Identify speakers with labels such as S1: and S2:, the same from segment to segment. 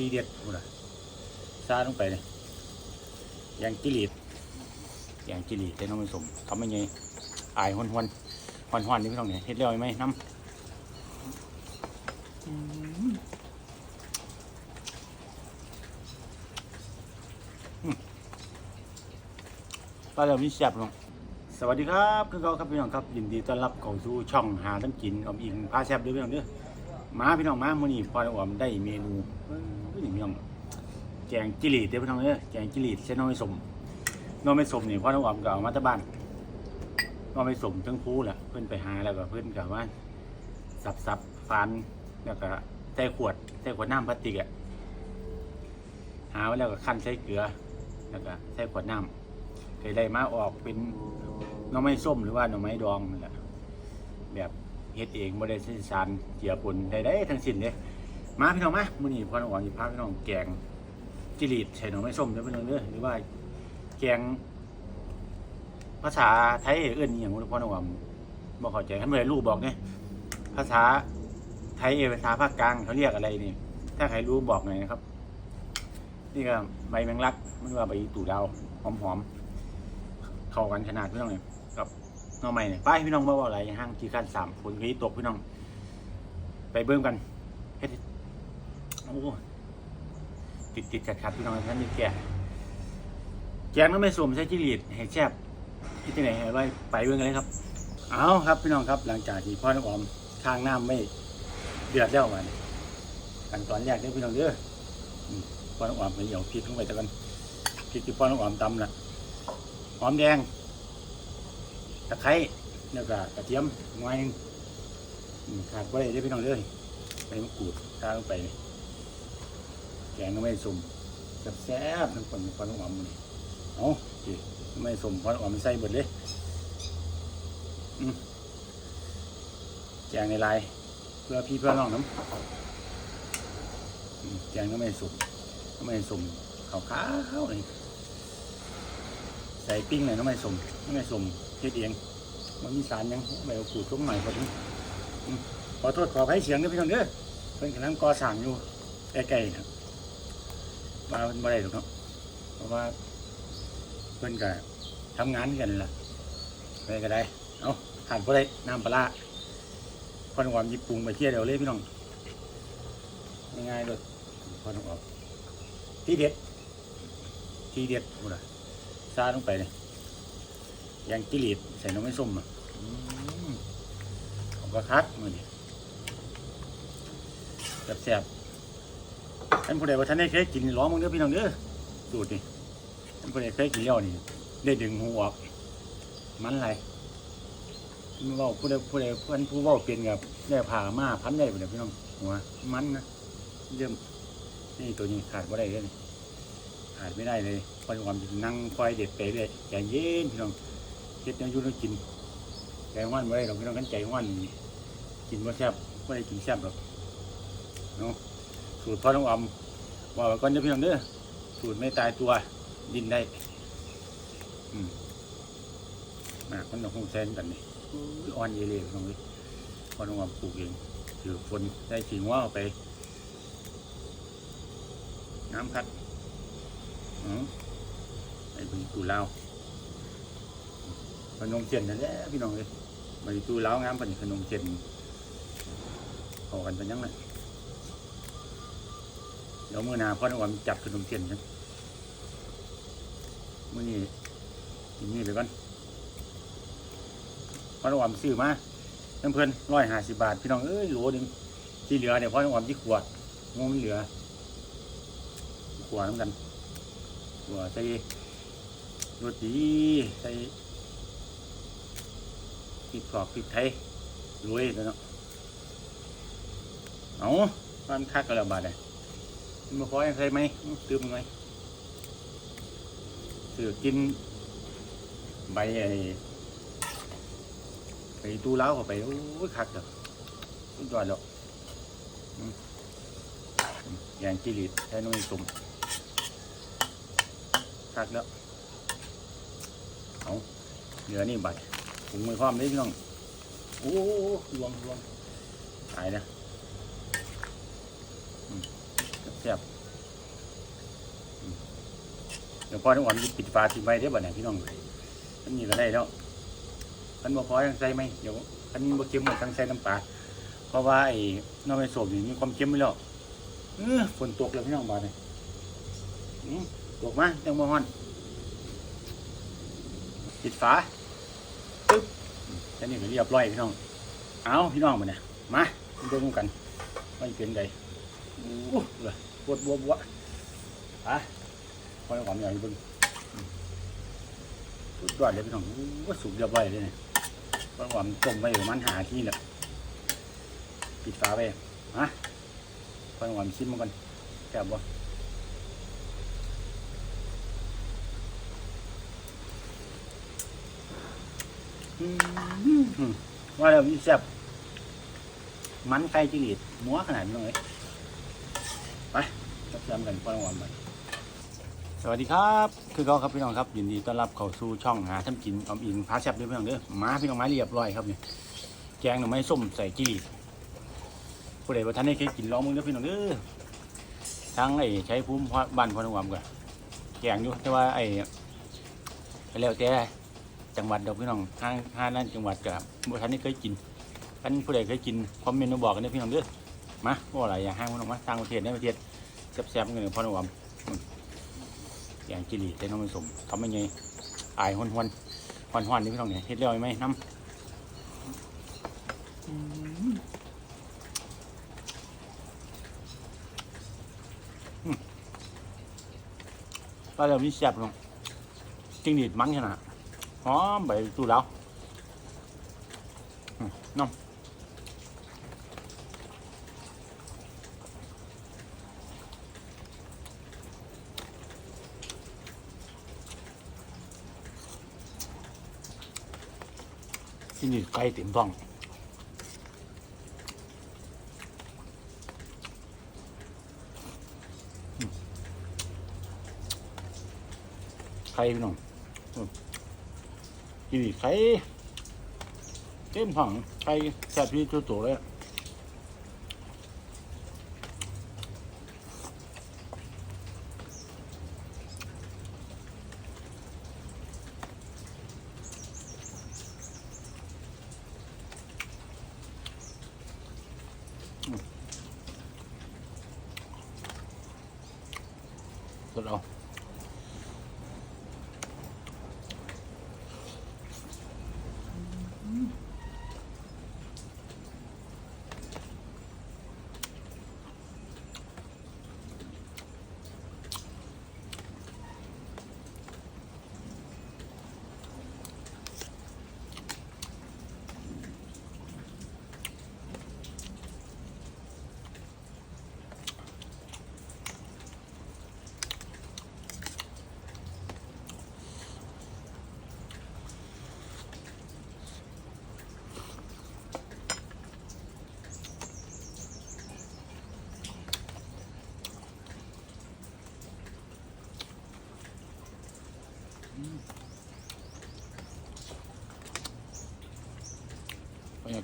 S1: ทีเด็ดพูดอะซาลงไปเลยยางจิลีดยางจิลีดแต่น้องไม่สมทำไม่ไงอายหวนหวนหวนหวนนี่พี่น้องเนี่ยเฮ็ดเร็วไหมน้ำปลาเรามีแซ่บลงสวัสดีครับคือเขาครับพี่น้องครับยินดีต้อนรับเข้าสู่ช่องหาทั้งกินอมอิงพาแซ่บด้วยพี่น้องเด้อ มาพี่น้องมามื้อนี้พอออมได้เมนูเอ้ยพี่น้องแกงจิลีดเด้อพี่น้องเด้อแกงจิลีดใช้น้องไม่สมน้องไม่สมนี่พอออมก็เอามาจากบ้านน้องไม่สมทั้งคู่แหละเพิ่นไปหาแล้วก็เพิ่นก็ว่าสับสับฟันแล้วก็ใส่ขวดใส่ขวดน้ำพลาสติกอะหาไว้แล้วก็คั่นใส่เกลือแล้วก็ใส่ขวดน้ำเคยได้มาออกเป็นน้องไม้ส้มหรือว่าน้องไม้ดองนั่แหละแบบ เฮ็ดเองบ่ได้ใช้สารเจียปุ่นใดๆทั้งสิ้นเด้มาพี่น้องมามื้อนี้พ่อน้องอ่อสิพาพี่น้องแกงจิลีดใส่หน่อไม้ส้มเด้อพี่น้องเด้อหรือว่าแกง ภาษาไทยเอิ้นอีหยังบ่รู้พ่อน้องอ่อบ่เข้าใจคันบ่ได้รู้บอกเนี่ยภาษาไทยภาษาภาคกลางเขาเรียกอะไรนี่ ถ้าใครรู้บอกหน่อยนะครับ นี่ก็ใบแมงลักมันว่าใบตู่ดาวหอมๆเข้ากันขนาดพี่น้องเนี่ย น้องใหม่เนี่ยไปพี่น้องมาว่าอะไรห้างที่ขั้นสามฝนกี้ตกพี่น้อง ไปเบิ่มกันเฮ็ดโอ้ติดติดขัดขัดพี่น้องท่านนี่แก่แกงน้ำไม่สวมใช้จิลีดให้แซ่บที่ที่ไหนให้ไว้ไปเบิ่งกันเลยครับ เอาครับพี่น้องครับหลังจากที่พ่อน้องออมข้างน้ำไม่เดือดแล้วมาเนี่ยขั้นตอนแรกเนี่ยพี่น้องเด้อพ่อน้องออมไปเหยียวพริกลงไปตะกันพริกที่พ่อน้องออมตำนะหอมแดง ตะไคร้แล้วก็กระเทียมหน่อยนึงขาดไว้ได้พี่น้องเลยไปมะกรูดทาลงไปแกงก็ไม่สุ่มแซ่บๆทั้งคนทั้งคนทั้งหอมนี่เอาโอเคไม่สุ่มพราะหอมใส่เบิดเลยอืมแกงในลายเพื่อพี่เพื่อน้องน้ำแกงก็ไม่สุ่มก็ไม่สุ่มขาวๆเลยใส่ปิ้งเลยก็ไม่สุ่มก็ไม่สุ่ม เฮ็ดเองมันมีสารยังไม่เอาขูดตรงใหม่พอดีอืมขอโทษขออภัยเสียงด้วยพี่น้องเด้อเพิ่นกำลังก่อสร้างอยู่ใกล้ๆครับมาเพิ่นบ่ได้หรอกเนาะเพราะว่าเพิ่นก็ทำงานกันล่ะไปก็ได้เอาขาดบ่ได้น้ำปลาร้าพอน้องออมยิบปรุงไปเที่ยวเดียวเลยพี่น้องง่ายๆเลยพอนอออมทีเด็ดทีเด็ดพุ่นน่ะซาลงไปเลย ยางกิลีดใส่น้ำไม่ส้มอะอืมของกระคักมือนี่แซ่บๆท่านผู้ใดว่าท่านได้เคยกินร้องมึงเด้อพี่น้องเด้อสูตรนี่ท่านผู้ใดเคยกินแล้วนี่ได้ดึงหูออก มันอะไรมันเว่าผู้ใดผู้ใดเพื่อนผู้เว่าเปลี่ยนกับได้ผ่ามาพันได้ผู้ใดพี่น้องหัวมันนะเยี่ยมนี่ตัวนี้ขาดไม่ได้เลยนี่ขาดไม่ได้เลยพอความนั่งคอยเด็ดไปเลยใจเย็นพี่น้อง เฮ็ดแนวอยู่แล้วกินใจห้อนบ่ได้ดอกพี่น้องกันใจห้อนกินบ่าแซ่บบ่ได้กินแซ่บหรอกเนาะสูตรพ่อน้องอมว่าไว้ก่อนเด้อพี่น้องเด้อสูตรไม่ตายตัวดินได้อืมมากมันต้องคงแซนกันนี่อุ้ยอ่อนเยเลยพี่น้องเอ้ยพ่อน้องอมปลูกเองถือฝนได้ขิงว่าเอาไป น้ำคัดอือไอ้เป็นกูเล่า ขนมเจียนนั่นแหละพี่น้องเลยมาดูเล้างามปนขนมเจียนพอกันเป็นยังไงเดี๋ยวมื่อหนาพ่อหนวันจัดขนมเจียนกันมื่อนี้กินนี่ไปก่อนพ่อหนวันซื้อมาเพื่อนร้อยห้าสิบบาท พี่น้องเอ้ยโหลหนึ่งที่เหลือเนี่ยพ่อหนวันที่ขวดงงเหลือขวดน้ำกันขวดใส่รสดีใส่ พริกกรอบพริกไทยรวยแล้วเนาะเอาความคักกันแล้วบาดเลยมาขอยังเคยไหมตื้มไหมถือกินใบไอ้ไปตู้เล้าเข้าไปโอ้ยคักเด้อสุดยอดแล้วอย่างจิริตใช้น้อยตุ่มคักแล้วเอาเหลือนี่บัด ถุงมือพร้อมเลยพี่น้องโอ้รวงรวงตายนะอืมแซ่บเดี๋ยวพอน้องอ่อนปิดฝาทิ้งไว้ได้บ่เนี่ยพี่น้องอันนี้ก็ได้แล้วอันบ่พอยังใส่ไหมเดี๋ยวอันบ่เค็มหมดทั้งใส่น้ำปลาเพราะว่าไอ้น้องไอ้โสมนี่มีความเค็มไปแล้วเออฝนตกแล้วพี่น้องบ้านเนี่ยอืมตกมาจังบ่ฮ้อนปิดฝา อันนี้ก็เรียบร้อยพี่น้อง เอาพี่น้องมาเนี่ยมาดูกันว่เป็นไงโอ้เลยปวดบวมวะอะพอน้องอ่อนอย่างนี้เบิ่งสุดยอดเลยพี่น้องว่าสุกเรียบร้อยเลยเนี่ยเพราะว่ามต้มไว้ประมาณหาที่แหละปิดฝาไปฮะพอหวานชิมมันก่อนแซ่บบ่ ว่าแล้วมีแซ่บมันไก่จิริดหมัวขนาดนี้เลยไปรับรำกันพอหวานไปสวัสดีครับ คือเขาครับพี่น้องครับ ยินดีต้อนรับเข้าสู่ช่องหาทำกินออมอินพาแซ่บด้วยพี่น้องเด้อมาพี่น้องมาเรียบร้อยครับเนี่ยแกงหน่อไม้ส้มใส่กิริผู้ใดบ่ทันได้เคยกินลองมึงเด้อพี่น้องเด้อทั้งไอ้ใช้ภูมิบ้านพอนุ่มก็แกงอยู่แต่ว่าไอ้ไปแล้วแต่ จังหวัดดอกพี่น้องห้างห้านั่นจังหวัดกับบ่ทันได้เคยกินกันผู้ใดเคยกินคอมเมนต์มาบอกกันเด้พี่น้องเด้อมาว่าอะไรอย่าห้างพี่น้องมาต่างประเทศในประเทศแซ่บๆกันเลยพอนุ่มแกงจิหรี่ใส่น้ำมันสมทำยังไงอายหวนหวนหวนหวนนี่พี่น้องเนี่ยเฮ็ดเร็วไหมน้ำก็เดี๋ยวมีแซ่บลงจิ้งหรีดมันขนาด หอมใบตูแล้วอืมน้ จิ้งหรีดไข่เต็มท้องไข่แซ่บที่ตัวโตเลยอะสดเอา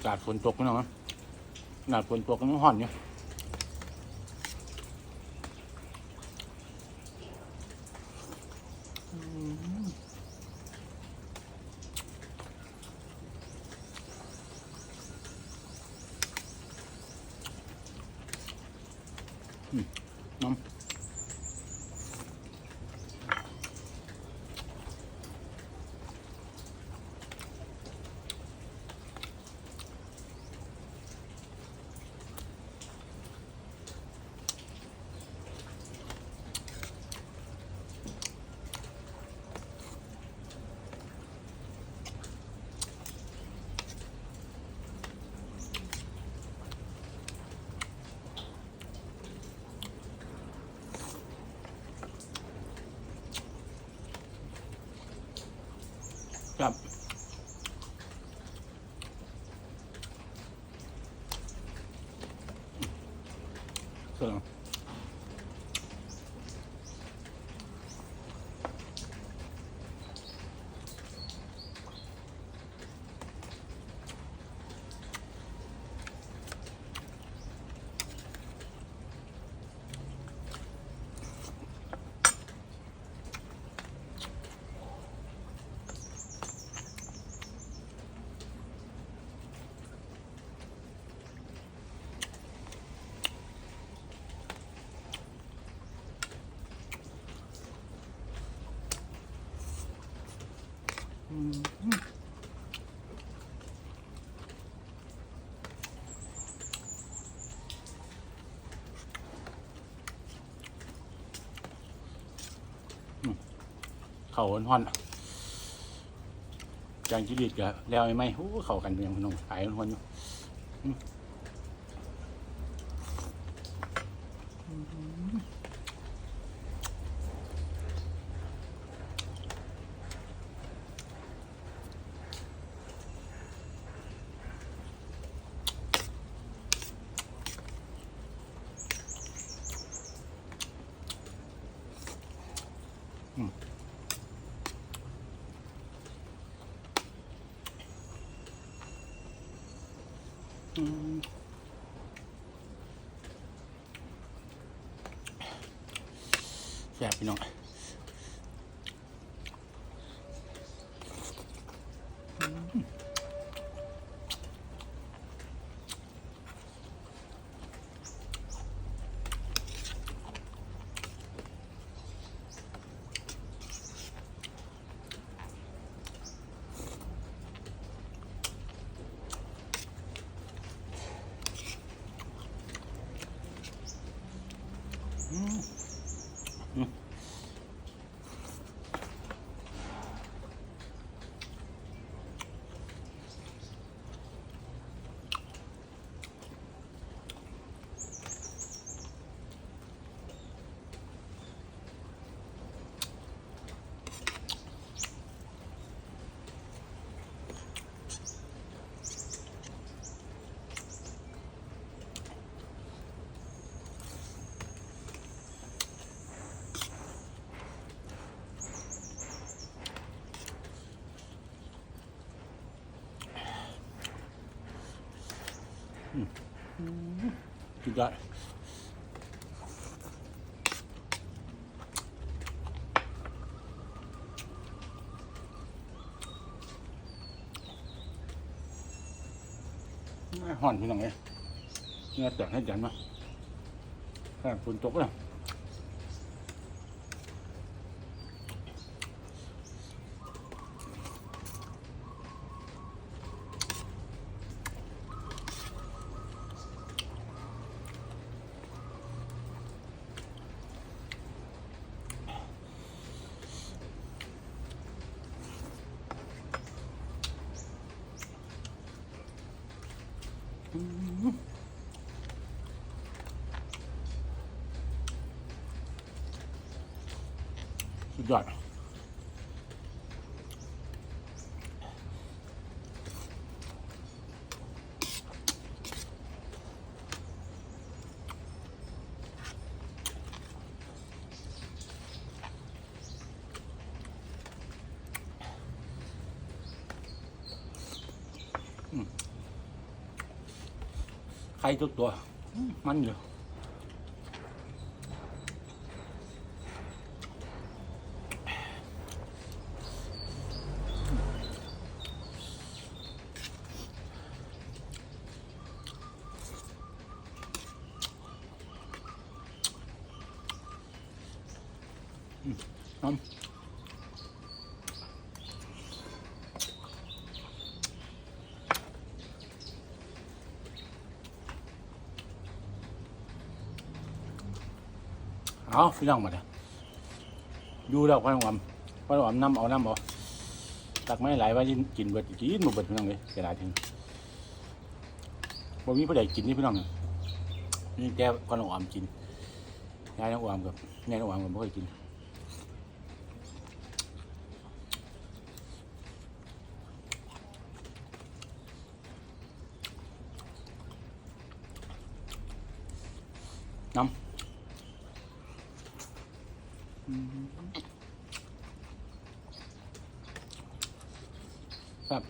S1: กาศฝนตกไม่น้องนะขนาดฝนตกยังห่อนอยู่ เขาห่อนๆจางจิริตกับแล้วไหมโอ้เขากันเป็นอย่างพนมขายห่อนๆอยู่ แสบพี่น้องสุด ยอดห่อนพี่น้องเอ้ยเนื้อแตกให้จันมาถ้าฝนตกแล้ว สุดยอด ไข่ทุกตัวอืมมันอยู่ น้ำ เอาพี่น้องมาเถอะดูแล้วพันหวามพันหวามน้ำเอาน้ำเอาตักไม่หลายว่ากินเบิดกินหมดเบิดพี่น้องเลยเสียดายทิ้งบ่มีผู้ใดกินนี่พี่น้องนี่ยนี่แกพันหวามกินยายน้องหวมกับแม่น้องหวมกับไม่เคยกินน้ำ ครับ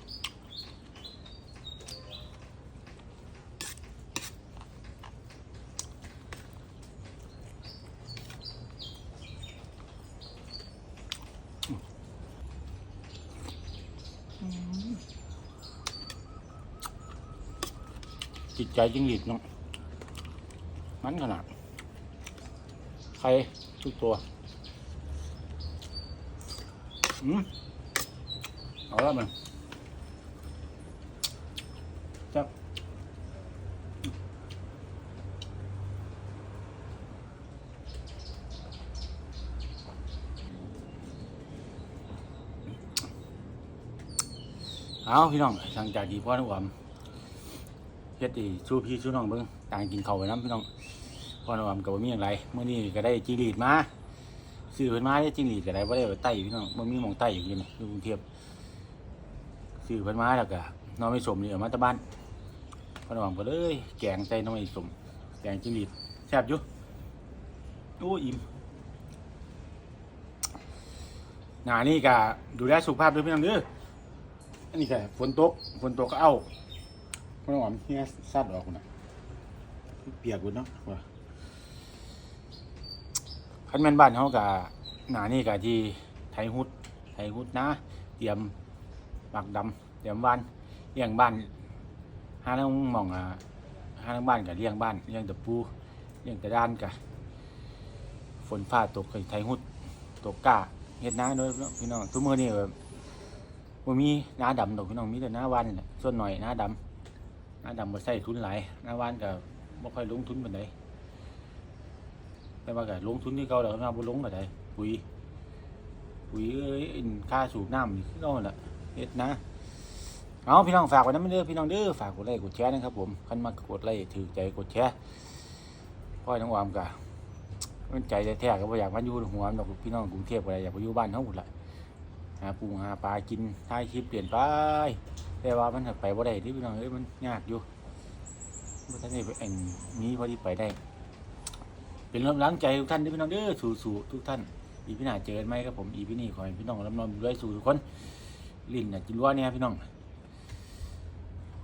S1: จิตใจจริงหลีดเนาะมันขนาด ใครทุกตัว อืมเอาเอาละมันจับเอาพี่น้องหลังจากที่พ่อน้องอวมเฮ็ดอีชูพี่ชูน้องเบิ่งต่างกินเข้าไปน้ำพี่น้องพ่อน้องอวมก็บ่มีอย่างไรเมื่อนี้ก็ได้จีรีดมา ซื้อเพิ่นมาได้จีรีดก็ได้บ่ได้ไปไต่พี่น้องบ่มีหมองไต่อยู่นี่นะอยู่กรุงเทพซื้อเพิ่นมาแล้วก็น้องไม่สมนี่เอามาตะบ้านพน้องอวมก็เลยแกงใส่น้องไม่สมแกงจีรีดแซ่บอยู่โอ้อิ่มหนานี่ก็ดูแลสุขภาพด้วยพี่น้องเด้ออันนี้ก็ฝนตกฝนตกก็เอาไม่ต้องานเฮียซัดออกนะเปียกกุนเนาะว่า คันแม่นบ้านเขากะหนานี่กะที่ไทยฮุดไทยฮุดนะ เตรียมหมักดำเตรียมบ้านเลี้ยงบ้านห้าน้องมองอะห้าน้องบ้านกับเลี้ยงบ้านเลี้ยงตะปูเลี้ยงตะด้านกะฝนฟ้าตกไทยฮุดตกกาเฮ็ดนาด้วยพี่น้องทุกมื้อนี่แบบบ่มีหน้าดำดอกพี่น้องมีแต่หน้าวานส่วนหน่อยหน้าดำหน้าดำบ่ใส่ทุนหลายหน้าวานก็บ่ค่อยลงทุนปานใด แต่ว่าก็ลงทุนที่เก่าแล้วนะบ่ลงก็ได้ปุ๋ยปุ๋ยเอ้ยค่าสูบน้ำนี่คือเก่านั่นแหละเฮ็ดนะเอาพี่น้องฝากไว้นำเด้อพี่น้องเด้อฝากกดไลค์กดแชร์นะครับ ผมคันมากดไลค์ถือใจกดแชร์พ่อยน้องอามก็มันใจแท้ๆก็บ่อยากมาอยู่หัวดอกพี่น้องกรุงเทพก็ได้อยากไปอยู่บ้านเฮาพุ่นล่ะหาปูหาปลากินถ่ายคลิปเปลี่ยนไปแต่ว่ามันไปบ่ได้ที่พี่น้องเอ้ยมันยากอยู่บ่ทันได้ไปเอ็นมีพอดีไปได้ เป็นกำลังใจทุกท่านที่พี่น้องเด้อสู่ๆทุกท่าน อีพี่หน้าเจอกันไหมครับผมอีพี่นี่ขอให้พี่น้องรับรองด้วยสู่ทุกคนลิ้นน่ยจิ้วเนี่ยพี่น้อง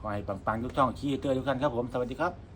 S1: ขอให้ปังๆทุกช่องขี้เตอร์ทุกท่านครับผมสวัสดีครับ